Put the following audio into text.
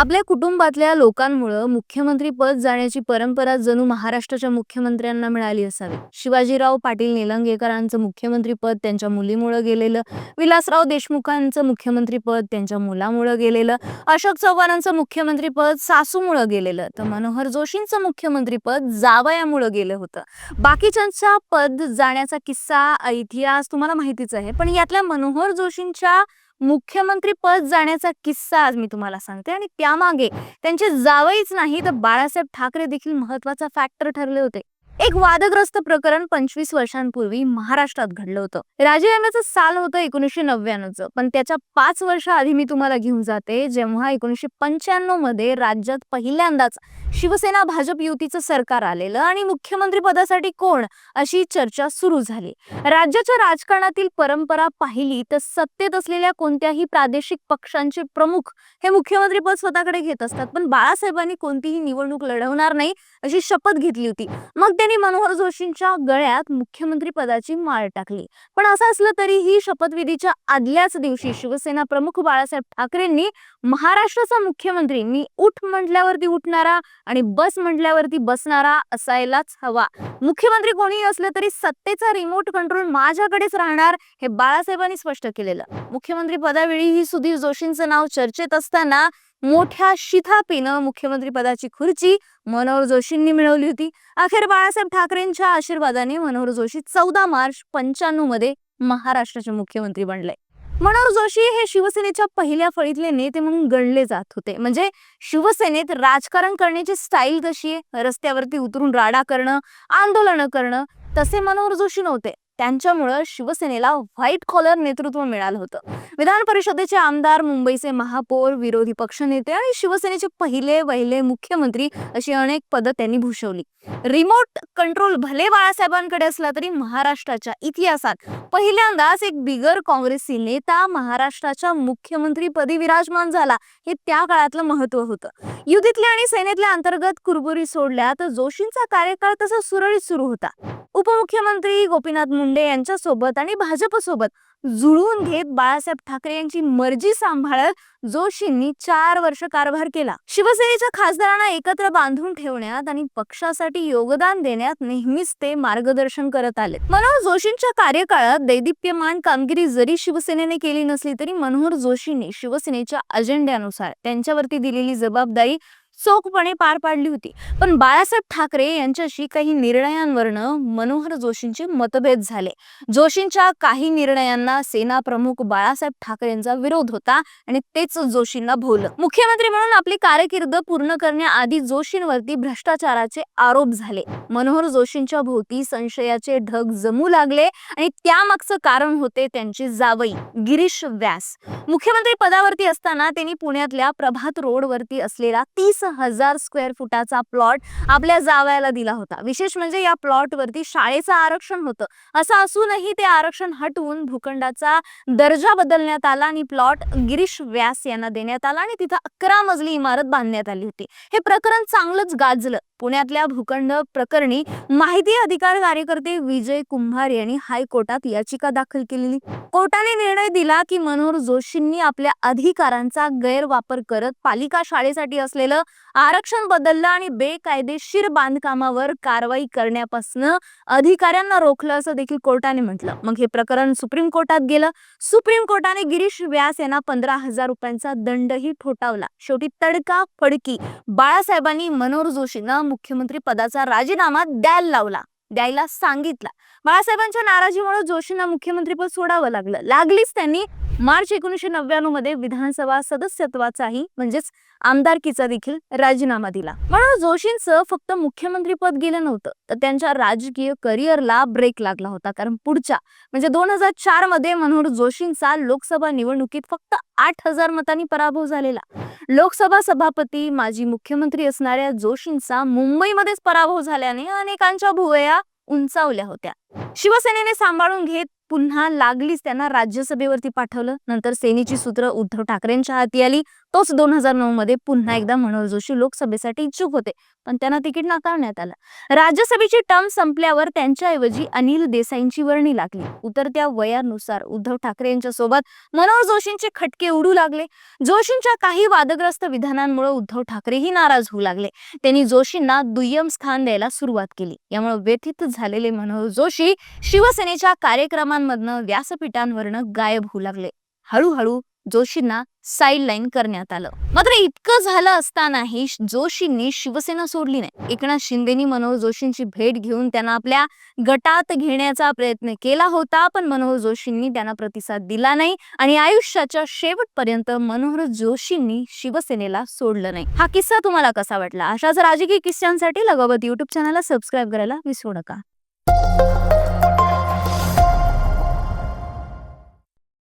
आपल्या कुटुंबातल्या लोकांमुळं मुख्यमंत्री पद जाण्याची परंपरा जणू महाराष्ट्राच्या मुख्यमंत्र्यांना मिळाली असावी. शिवाजीराव पाटील निलंगेकरांचं मुख्यमंत्री पद त्यांच्या मुलीमुळं गेलेलं विलासराव देशमुखांचं मुख्यमंत्री पद त्यांच्या मुलामुळं गेलेलं अशोक चव्हाणांचं मुख्यमंत्री पद सासूमुळं गेलेलं तर मनोहर जोशींचं मुख्यमंत्री पद जावयामुळं गेलं होतं. बाकीच्यांचा पद जाण्याचा किस्सा इतिहास तुम्हाला माहितीच आहे पण यातल्या मनोहर जोशींच्या मुख्यमंत्री पद जाण्याचा किस्सा आज मी तुम्हाला सांगते आणि त्यामागे त्यांचे जावईच नाही तर बाळासाहेब ठाकरे देखील महत्त्वाचा फॅक्टर ठरले होते. एक वादग्रस्त प्रकरण पंचवीस वर्षांपूर्वी महाराष्ट्रात घडलं होतं. राजीनाम्याचं साल होतं एकोणीसशे नव्याण्णवचं. पण त्याच्या पाच वर्ष आधी मी तुम्हाला घेऊन जाते जेव्हा एकोणीसशे पंच्याण्णवमध्ये राज्यात पहिल्यांदाच शिवसेना भाजप युतीचं सरकार आलेलं आणि मुख्यमंत्री पदासाठी कोण अशी चर्चा सुरू झाली. राज्याच्या राजकारणातील परंपरा पाहिली तर सत्तेत असलेल्या कोणत्याही प्रादेशिक पक्षांचे प्रमुख हे मुख्यमंत्री पद स्वतःकडे घेत असतात. पण बाळासाहेबांनी कोणतीही निवडणूक लढवणार नाही अशी शपथ घेतली होती. मग त्यांनी मनोहर जोशींच्या गळ्यात मुख्यमंत्री पदाची माळ टाकली. पण असं असलं तरीही शपथविधीच्या आदल्याच दिवशी शिवसेना प्रमुख बाळासाहेब ठाकरेंनी महाराष्ट्राचा मुख्यमंत्री मी उठ म्हटल्यावरती उठणारा आणि बस म्हटल्यावरती बसणारा असायलाच हवा. मुख्यमंत्री कोणीही असलं तरी सत्तेचा रिमोट कंट्रोल माझ्याकडेच राहणार हे बाळासाहेबांनी स्पष्ट केलेलं. मुख्यमंत्री पदावेळी सुधीर जोशींचं नाव चर्चेत असताना मोठ्या शिथापीनं मुख्यमंत्री पदाची खुर्ची मनोहर जोशींनी मिळवली होती. अखेर बाळासाहेब ठाकरेंच्या आशीर्वादाने मनोहर जोशी चौदा मार्च पंच्याण्णवमध्ये महाराष्ट्राचे मुख्यमंत्री बनले. मनोहर जोशी हे शिवसेनेच्या पहिल्या फळीतले नेते म्हणून गणले जात होते. म्हणजे शिवसेनेत राजकारण करण्याची स्टाईल कशी आहे? रस्त्यावरती उतरून राडा करणं आंदोलनं करणं तसे मनोहर जोशी नव्हते. त्यांच्यामुळं शिवसेनेला व्हाईट कॉलर नेतृत्व मिळालं होतं. विधान परिषदेचे आमदार मुंबईचे महापौर विरोधी पक्षनेते आणि शिवसेनेचे पहिले वहिले मुख्यमंत्री अशी अनेक पदं त्यांनी भूषवली. रिमोट कंट्रोल भले बाळासाहेबांकडे असला तरी महाराष्ट्राच्या इतिहासात पहिल्यांदाच एक बिगर काँग्रेसी नेता महाराष्ट्राच्या मुख्यमंत्रीपदी विराजमान झाला हे त्या काळातलं महत्त्व होतं. युतीतल्या आणि सेनेतल्या अंतर्गत कुरबुरी सोडल्या तर जोशींचा कार्यकाळ तसा सुरळीत सुरू होता. उपमुख्यमंत्री गोपीनाथ मुंडे यांच्यासोबत आणि भाजपसोबत जुळवून घेत बाळासाहेब ठाकरे यांची मर्जी सांभाळत जोशींनी चार वर्ष कारभार केला. शिवसेनेच्या खासदारांना एकत्र बांधून ठेवण्यात आणि पक्षासाठी योगदान देण्यात नेहमीच ते मार्गदर्शन करत आले. मनोहर जोशींच्या कार्यकाळात दैदिप्यमान कामगिरी जरी शिवसेनेने केली नसली तरी मनोहर जोशींनी शिवसेनेच्या अजेंड्यानुसार त्यांच्यावरती दिलेली जबाबदारी चोखपणे पार पाडली होती. पण बाळासाहेब ठाकरे यांच्याशी काही निर्णयांवरनं मनोहर जोशींचे मतभेद झाले. जोशींच्या काही निर्णयांना सेना प्रमुख बाळासाहेब ठाकरे यांचा विरोध होता आणि तेच जोशींना भोवलं. मुख्यमंत्री म्हणून आपली कारकीर्द पूर्ण करण्याआधी जोशींवरती भ्रष्टाचाराचे आरोप झाले. मनोहर जोशींच्या भोवती संशयाचे ढग जमू लागले आणि त्यामागचं कारण होते त्यांची जावई गिरीश व्यास. मुख्यमंत्री पदावरती असताना त्यांनी पुण्यातल्या प्रभात रोडवरती असलेला तीस हजार स्क्वेअर फुटाचा प्लॉट आपल्या जावयाला दिला होता. विशेष म्हणजे या प्लॉटवरती शाळेचं आरक्षण होतं. असं असूनही ते आरक्षण हटवून भूखंडाचा दर्जा बदलण्यात आला आणि प्लॉट गिरीश व्यास यांना देण्यात आला आणि तिथं अकरा मजली इमारत बांधण्यात आली होती. हे प्रकरण चांगलंच गाजलं. पुण्यातल्या भूखंड प्रकरणी माहिती अधिकार कार्यकर्ते विजय कुंभार यांनी हायकोर्टात याचिका दाखल केलेली. कोर्टाने निर्णय दिला की मनोहर जोशींनी आपल्या अधिकारांचा गैरवापर करत पालिका शाळेसाठी असलेलं आरक्षण बदललं आणि बेकायदेशीर बांधकामावर कारवाई करण्यापासून अधिकाऱ्यांना रोखलं असं देखील कोर्टाने म्हटलं. मग हे प्रकरण सुप्रीम कोर्टात गेलं. सुप्रीम कोर्टाने गिरीश व्यास यांना पंधरा हजार रुपयांचा दंडही ठोठावला. शेवटी तडका फडकी. बाळासाहेबांनी मनोहर जोशींना मुख्यमंत्री पदाचा राजीनामा द्यायला लावला. द्यायला सांगितला. बाळासाहेबांच्या नाराजीमुळे जोशींना मुख्यमंत्रीपद सोडावं लागलं. लागलीच त्यांनी मार्च एकोणीसशे नव्याण्णवमध्ये विधानसभा सदस्यत्वाचाही म्हणजेच आमदारकीचा देखील राजीनामा दिला. म्हणून जोशींचं फक्त मुख्यमंत्रीपद गेलं नव्हतं तर त्यांच्या राजकीय करिअरला ब्रेक लागला होता. कारण पुढच्या म्हणजे दोन हजार चारमध्ये मनोहर जोशींचा लोकसभा निवडणुकीत फक्त आठ हजार मतांनी पराभव झालेला. लोकसभा सभापती माजी मुख्यमंत्री असणाऱ्या जोशींचा मुंबईमध्येच पराभव झाल्याने अनेकांच्या भुवया उंचावल्या होत्या. शिवसेनेने सांभाळून घेत पुन्हा लागलीच त्यांना राज्यसभेवरती पाठवलं. नंतर सेनेची सूत्र उद्धव ठाकरेंच्या हाती आली. तोच दोन हजार नऊ मध्ये पुन्हा एकदा मनोहर जोशी लोकसभेसाठी इच्छुक होते पण त्यांना तिकीट नाकारण्यात आलं. राज्यसभेची टर्म संपल्यावर त्यांच्याऐवजी अनिल देसाईंची वर्णी लागली. उतरत्या वयानुसार उद्धव ठाकरे यांच्या सोबत मनोहर जोशींचे खटके उडू लागले. जोशींच्या काही वादग्रस्त विधानांमुळे उद्धव ठाकरेही नाराज होऊ लागले. त्यांनी जोशींना दुय्यम स्थान द्यायला सुरुवात केली. यामुळे व्यथित झालेले मनोहर जोशी शिवसेनेच्या कार्यक्रमांमधनं व्यासपीठांवरनं गायब होऊ लागले. हळूहळू जोशींना साईडलाईन करण्यात आलं. मात्र इतकं झालं असतानाही जोशींनी शिवसेना सोडली नाही. एकनाथ शिंदेनी मनोहर जोशींची भेट घेऊन त्यांना आपल्या गटात घेण्याचा प्रयत्न केला होता पण मनोहर जोशींनी त्यांना प्रतिसाद दिला नाही आणि आयुष्याच्या शेवटपर्यंत मनोहर जोशींनी शिवसेनेला सोडलं नाही. हा किस्सा तुम्हाला कसा वाटला? अशाच राजकीय किस्स्यांसाठी लगावत युट्यूब चॅनलला सबस्क्राईब करायला विसरू नका.